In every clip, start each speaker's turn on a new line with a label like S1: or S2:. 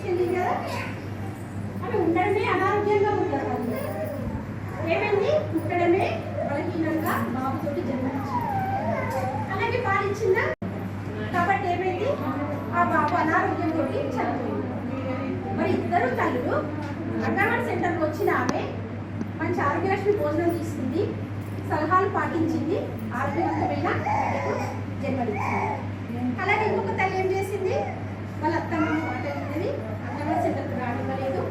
S1: తీసుకెళ్ళింది కదా ఆమె ఉండడమే అనారోగ్యంగా ఉంటారు ఏమైంది పుట్టడమే బలహీనంగా బాబుతోటి జన్మనిచ్చింది అలాగే పాలిచ్చిందా కాబట్టి ఏమైంది ఆ బాబు అనారోగ్యంతో చనిపోయింది మరి ఇద్దరు తల్లులు అంగన్వాడీ సెంటర్కి వచ్చిన ఆమె మంచి ఆరోగ్యలక్ష్మి భోజనం తీసుకుంది సలహాలు పాటించింది ఆరోగ్యవంతమైన జన్మనిచ్చింది అలాగే ఇంకొక తల్లి ఏం చేసింది? వాళ్ళ అత్తమ్మ మాట విన్నది అంగన్వాడీ సెంటర్కి రానివ్వలేదు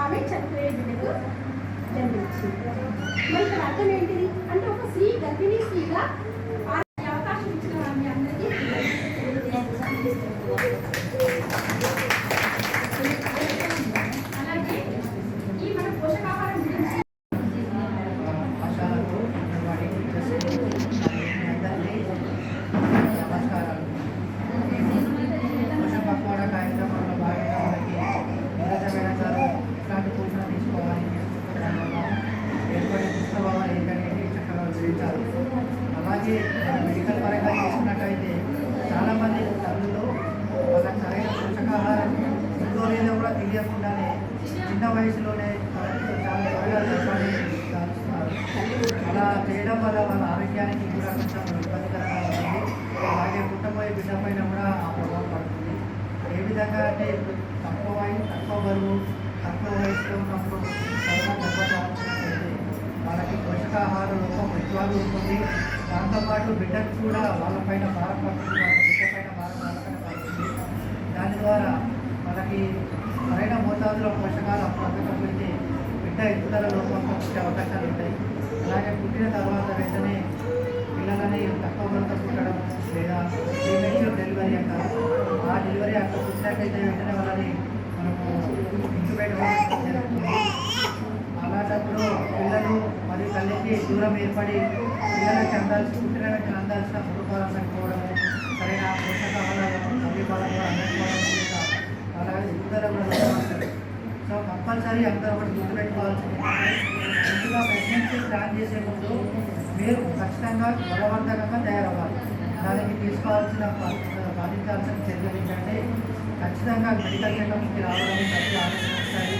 S1: ఆమె చనిపోయే బిడ్డకు జన్మనిచ్చింది మరి ఇక్కడ అర్థం ఏంటిది అంటే ఒక స్త్రీ గర్భిణీ స్త్రీగా ఆరోగ్య అవకాశం ఇచ్చిన వారిని అందరికీ అలాగే ఈ మన పోషకాహారం గురించి
S2: ఆశాలకు వాటి టీచర్స్కి అందరికీ నమస్కారాలు పోషణ పక్వాడ కార్యక్రమంలో భాగంగా మనకి నీరజ మేడం గారు ఎట్లాంటి పోషణ తీసుకోవాలి ఏర్పడే పుష్పభావాలు ఏంటనేది చక్కగా వివరించారు అలాగే మెడికల్ పరంగా చూసుకున్నట్టయితే చాలామంది తల్లులు వాళ్ళకి సరైన పోషకాహారం ఉందో లేదో కూడా తెలియకుండానే చిన్న వయసులోనే చాలా త్వరగా చెప్పాలి అలా చేయడం వల్ల వాళ్ళ ఆరోగ్యానికి కూడా కొంచెం ఇబ్బందికరంగా ఉంటుంది అలాగే పుట్టబోయే బిడ్డ పైన కూడా ఆ ప్రభావం పడుతుంది. ఏ విధంగా అంటే తక్కువ వయసు తక్కువ బరువు తక్కువ వయసులో ఉన్నప్పుడు చాలా దెబ్బతాల్చినట్లయితే వాళ్ళకి పోషకాహార రూపం ఎక్కువగా ఉంటుంది. దాంతోపాటు బిడ్డకు కూడా వాళ్ళపైన భారం పడుతుంది వాళ్ళ బిడ్డ పైన భారం వాళ్ళపైన పడుతుంది దాని ద్వారా మనకి సరైన మోతాదులో పోషకాలు అందకపోతే బిడ్డ ఎదుగుదల లోపంతో పుట్టే అవకాశాలు ఉంటాయి. అలాగే పుట్టిన తర్వాత వెంటనే పిల్లలని తక్కువ కొంత పుట్టడం లేదా ప్రీమెచ్యూర్ డెలివరీ అంటారు ఆ డెలివరీ అక్కడ పుట్టినట్లయితే వెంటనే వాళ్ళని మనము ఇంక్యుబేట్ జరుగుతుంది. అలాంటప్పుడు పిల్లలు మరియు తల్లికి దూరం ఏర్పడి పిల్లలకి అందాల్సి పుట్టినకి అందాల్సిన మృగాలు అందకపోవడము సరైన పోషకాహారాలను సమీపాలను లేదా. అలాగే ఎదుగుదల సో కంపల్సరీ అందరూ ఒకటి గుర్తుపెట్టుకోవాల్సింది ముందుగా ప్రెగ్నెన్సీ ప్లాన్ చేసే ముందు మీరు ఖచ్చితంగా బలవంతంగా తయారవ్వాలి. దానికి తీసుకోవాల్సిన పాటించాల్సిన చర్యలు ఏంటంటే ఖచ్చితంగా మెడికల్ చెకప్కి రావడం ఖర్చు ఆలోచించాలి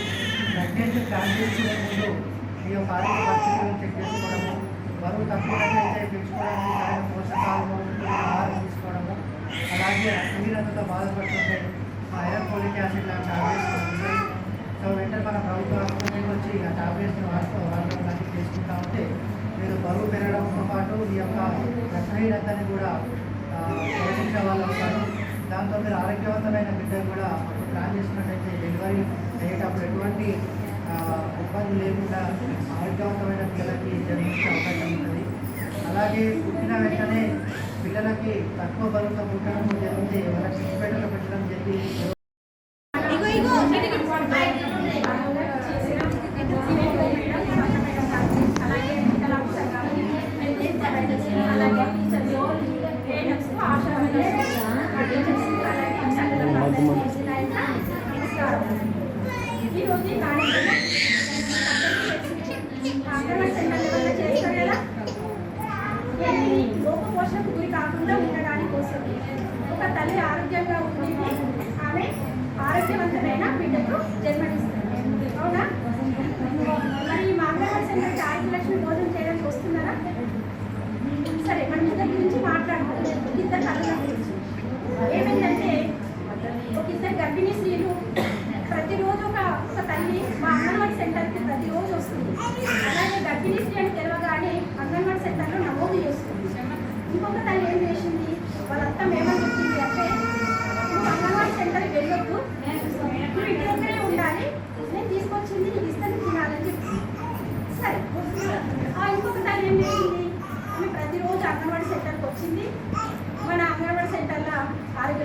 S2: ప్రెగ్నెన్సీ ప్లాన్ చేసుకునే ముందు ఈ యొక్క ఆరోగ్య పరిస్థితులను చెక్ చేసుకోవడము బరువు తక్కువైతే పెంచుకోవడానికి సరైన పోషకాలు ఆహారం తీసుకోవడము అలాగే అసహీనతతో బాధపడుతుంటే ఐరన్ ఫోలిక్ యాసిడ్ లాంటి టాబ్లెట్స్ ఉంటాయి సో వెంటనే మన ప్రభుత్వ హాస్పిటల్కి వచ్చి ఆ టాబ్లెట్స్ని వాడుతూ వాడడం లాంటివి చేసుకుంటా ఉంటే మీరు బరువు పెరగడంతో పాటు ఈ యొక్క రసహీనతని కూడా పోషించే వాళ్ళు ఉంటారు దాంతో మీరు ఆరోగ్యవంతమైన బిడ్డలు కూడా ప్లాన్ చేసుకున్నట్టయితే డెలివరీ అయ్యేటప్పుడు ఎటువంటి ఇబ్బంది లేకుండా ఆరోగ్యవంతమైన పిల్లలకి జన్మించే అవకాశం ఉంటుంది అలాగే పుట్టిన వెంటనే పిల్లలకి తక్కువ బరువుతో పుట్టడం జరిగితే వాళ్ళకి పెట్టడం
S1: పెట్టడం జరిగింది.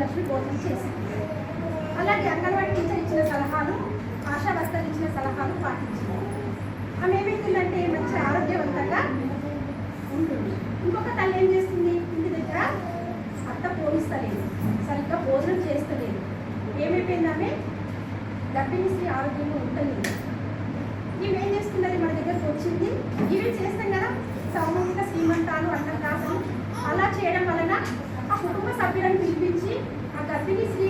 S1: విజయలక్ష్మి లక్ష్మి భోజనం చేసింది. అలాగే అంగన్వాడీ టీచర్ ఇచ్చిన సలహాలు ఆశా వర్కర్లు ఇచ్చిన సలహాలు పాటించింది. ఆమె ఏమైతుందంటే మంచి ఆరోగ్యవంతంగా ఉంటుంది. ఇంకొక తల్లి ఏం చేస్తుంది? ఇంటి దగ్గర అత్త పోలిస్తలేదు సరిగ్గా భోజనం చేస్తలేదు. ఏమైపోయింది ఆమె? గర్భిణీ స్త్రీ ఆరోగ్యంగా ఉండలేదు. ఈమె ఏం చేస్తున్నది మన దగ్గరకు వచ్చింది. ఇవి చేస్తాం కదా సామూహిక శ్రీమంతాలు అన్నప్రాసనం. అలా చేయడం వలన ఆ కుటుంబ సభ్యులను పిలిపించి ఆ గర్భిణీ స్త్రీ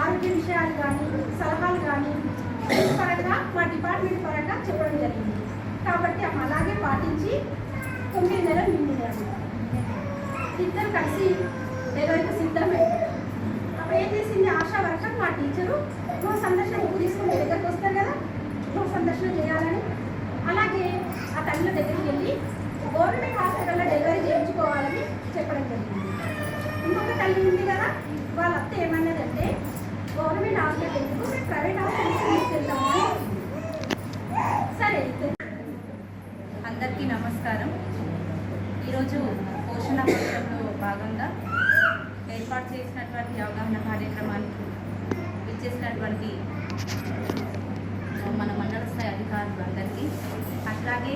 S1: ఆరోగ్య విషయాలు కానీ సలహాలు కానీ పరంగా మా డిపార్ట్మెంట్ పరంగా చెప్పడం జరిగింది. కాబట్టి ఆమె అలాగే పాటించి తొమ్మిది నెలలు నిండినారు. ఇద్దరు కలిసి డెలివరీకి సిద్ధమే అప్పుడు ఏం చేసింది? ఆశా వర్కర్ మా టీచరు నువ్వు సందర్శన తీసుకుని దగ్గరకు వస్తారు కదా? నువ్వు సందర్శన చేయాలని. అలాగే ఆ తల్లి దగ్గరికి వెళ్ళి గవర్నమెంట్ హాస్పిటల్లో డెలివరీ చేయించుకోవాలని చెప్పడం జరిగింది. ఇంకొక ఉంది కదా? వాళ్ళ అత్త ఏమన్నదంటే గవర్నమెంట్ హాస్పిటల్ ఎందుకు? మేము ప్రైవేట్ హాస్పిటల్కి తీసుకెళ్తాము సరే
S3: అందరికీ నమస్కారం. ఈరోజు పోషణ పథకంలో భాగంగా ఏర్పాటు చేసినటువంటి అవగాహన కార్యక్రమానికి ఇచ్చేసినటువంటి మన మండల స్థాయి అధికారులందరికీ అట్లాగే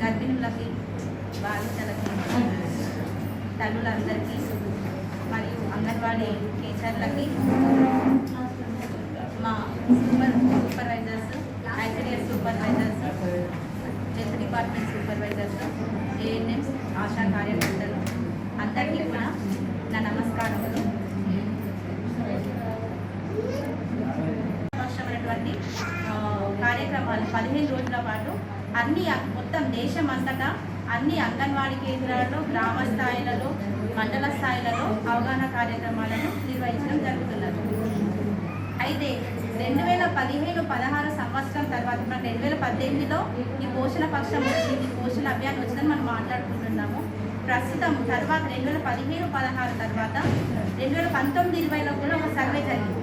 S3: గర్భిణులకి బాధితులకి తల్లులందరికీ మరియు అంగన్వాడీ టీచర్లకి మా super supervisors ICDS supervisors health department supervisors ANMs Asha కార్యకర్తలు అందరికీ కూడా నా నమస్కారములు. పక్షమైనటువంటి కార్యక్రమాలు. పదిహేను రోజుల పాటు అన్ని మొత్తం దేశం అంతటా అన్ని అంగన్వాడీ కేంద్రాల్లో గ్రామ స్థాయిలలో మండల స్థాయిలలో అవగాహన కార్యక్రమాలను నిర్వహించడం జరుగుతున్నది. అయితే రెండు వేల పదిహేను పదహారు సంవత్సరం తర్వాత మన రెండు వేల పద్దెనిమిదిలో ఈ పోషణ పక్షం వచ్చింది పోషణ అభియాన్ వచ్చిందని మనం మాట్లాడుకుంటున్నాము. ప్రస్తుతం తర్వాత రెండు వేల పదిహేను పదహారు తర్వాత రెండు వేల పంతొమ్మిది ఇరవైలో కూడా ఒక సర్వే జరిగింది.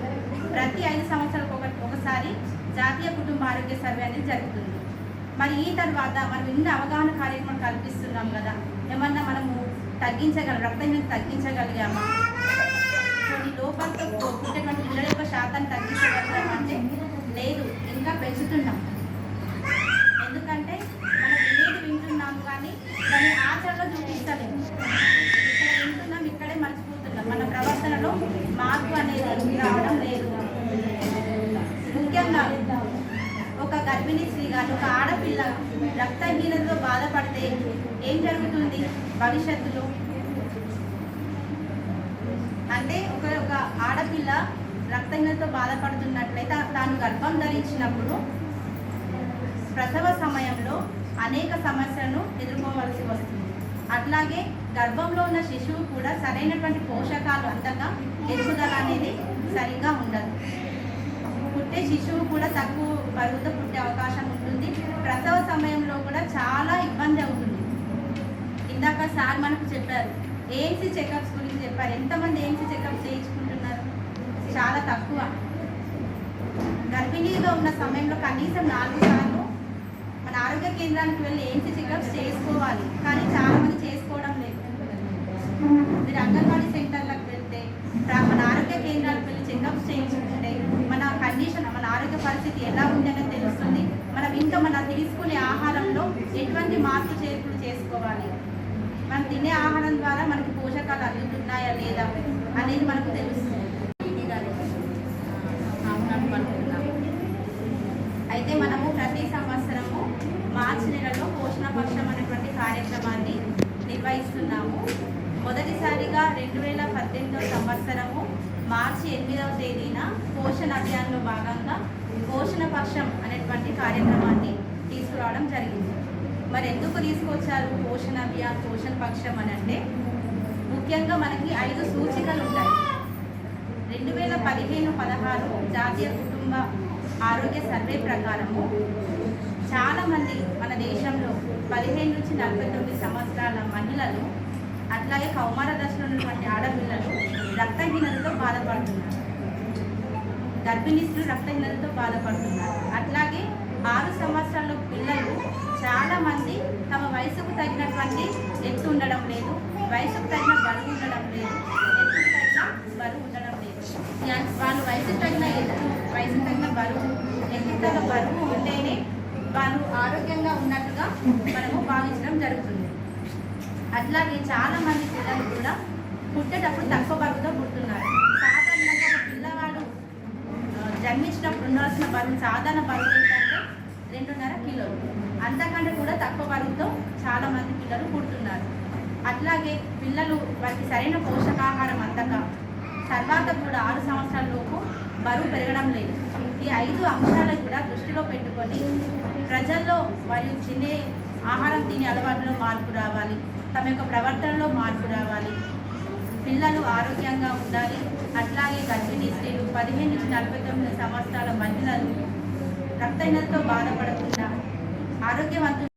S3: ప్రతి ఐదు సంవత్సరాలకు ఒక ఒకసారి జాతీయ కుటుంబ ఆరోగ్య సర్వే అనేది జరుగుతుంది. మరి ఈ తర్వాత మనం ఇన్ని అవగాహన కార్యక్రమం కల్పిస్తున్నాం కదా ఏమన్నా మనము తగ్గించగల రక్తహీనత తగ్గించగలిగామా? కొన్ని లోపాలతో పుట్టేటువంటి పిల్లల యొక్క శాతాన్ని తగ్గించగలిగామంటే అంటే లేదు ఇంకా పెంచుతున్నాం. భవిష్యత్తులో. అంటే ఒక ఒక ఆడపిల్ల రక్తహీనతతో బాధపడుతున్నట్లయితే తాను గర్భం ధరించినప్పుడు ప్రసవ సమయంలో అనేక సమస్యలను ఎదుర్కోవాల్సి వస్తుంది. అట్లాగే గర్భంలో ఉన్న శిశువు కూడా సరైనటువంటి పోషకాలు అంతగా ఎదుగుదల అనేది సరిగా ఉండదు. పుట్టే శిశువు కూడా తక్కువ బరువుతో పుట్టే అవకాశం ఉంటుంది. ప్రసవ సమయంలో కూడా చాలా ఇబ్బంది అవుతుంది. ఇందాక సార్ మనకు చెప్పారు ఏఎన్సీ చెకప్స్ గురించి చెప్పారు. ఎంతమంది ఏఎన్సీ చెకప్స్ చేయించుకుంటున్నారు? చాలా తక్కువ. గర్భిణీగా ఉన్న సమయంలో కనీసం నాలుగు సార్లు మన ఆరోగ్య కేంద్రానికి వెళ్ళి ఏఎన్సీ చెకప్స్ చేసుకోవాలి. కానీ చాలా మంది చేసుకోవడం లేదు. మీరు అంగన్వాడీ సెంటర్లకు వెళ్తే మన ఆరోగ్య కేంద్రాలకు వెళ్ళి చెకప్స్ చేయించుకుంటే మన కండిషన్ మన ఆరోగ్య పరిస్థితి ఎలా ఉంది అనేది తెలుస్తుంది. మనం ఇంకా మనం తీసుకునే ఆహారంలో ఎటువంటి మార్పు చేర్పులు చేసుకోవాలి. తినే ఆహారం ద్వారా మనకి పోషకాలు అందుతున్నాయా లేదా అనేది మనకు తెలుస్తుంది. అయితే మనము ప్రతి సంవత్సరము మార్చి నెలలో పోషణ పక్షం అనేటువంటి కార్యక్రమాన్ని నిర్వహిస్తున్నాము. మొదటిసారిగా రెండు వేల పద్దెనిమిదవ సంవత్సరము మార్చి ఎనిమిదవ తేదీన పోషణ అభియాన్లో భాగంగా పోషణ పక్షం అనేటువంటి కార్యక్రమాన్ని తీసుకురావడం జరిగింది. మరి ఎందుకు తీసుకొచ్చారు పోషణ అభియాన్ పోషణ పక్షం అని అంటే ముఖ్యంగా మనకి ఐదు సూచికలు ఉంటాయి. రెండు వేల పదిహేను పదహారు జాతీయ కుటుంబ ఆరోగ్య సర్వే ప్రకారము చాలామంది మన దేశంలో పదిహేను నుంచి నలభై తొమ్మిది సంవత్సరాల మహిళలు అట్లాగే కౌమార దశలో ఉన్నటువంటి ఆడపిల్లలు రక్తహీనతతో బాధపడుతున్నారు. గర్భిణిస్త్రులు రక్తహీనతతో బాధపడుతున్నారు. అట్లాగే ఆరు సంవత్సరాల పిల్లలు చాలామంది తమ వయసుకు తగినటువంటి ఎత్తు ఉండడం లేదు వయసుకు తగిన బరువు ఉండడం లేదు ఎత్తుకు తగిన బరువు ఉండడం లేదు. వాళ్ళు వయసుకు తగిన ఎత్తు వయసుకు తగిన బరువు ఎత్తు తగిన బరువు ఉంటేనే వాళ్ళు ఆరోగ్యంగా ఉన్నట్టుగా మనము భావించడం జరుగుతుంది. అట్లాగే చాలామంది పిల్లలు కూడా పుట్టేటప్పుడు తక్కువ బరువుతో పుడుతున్నారు. సాధారణంగా పిల్లవాడు జన్మించినప్పుడు ఉండాల్సిన బరువు సాధారణ బరువు ఏంటంటే రెండున్నర కిలోలు. అంతకంటే కూడా తక్కువ బరువుతో చాలామంది పిల్లలు పుడుతున్నారు. అట్లాగే పిల్లలు వారికి సరైన పోషకాహారం అందక తర్వాత కూడా ఆరు సంవత్సరాల లోపు బరువు పెరగడం లేదు. ఈ ఐదు అంశాలను కూడా దృష్టిలో పెట్టుకొని ప్రజల్లో మరియు తినే ఆహారం తినే అలవాటులో మార్పు రావాలి. తమ యొక్క ప్రవర్తనలో మార్పు రావాలి. పిల్లలు ఆరోగ్యంగా ఉండాలి. అట్లాగే గర్భిణీ స్త్రీలు పదిహేను నుంచి నలభై తొమ్మిది సంవత్సరాల మహిళలు రక్తహీనతతో బాధపడకుండా 마르게 만들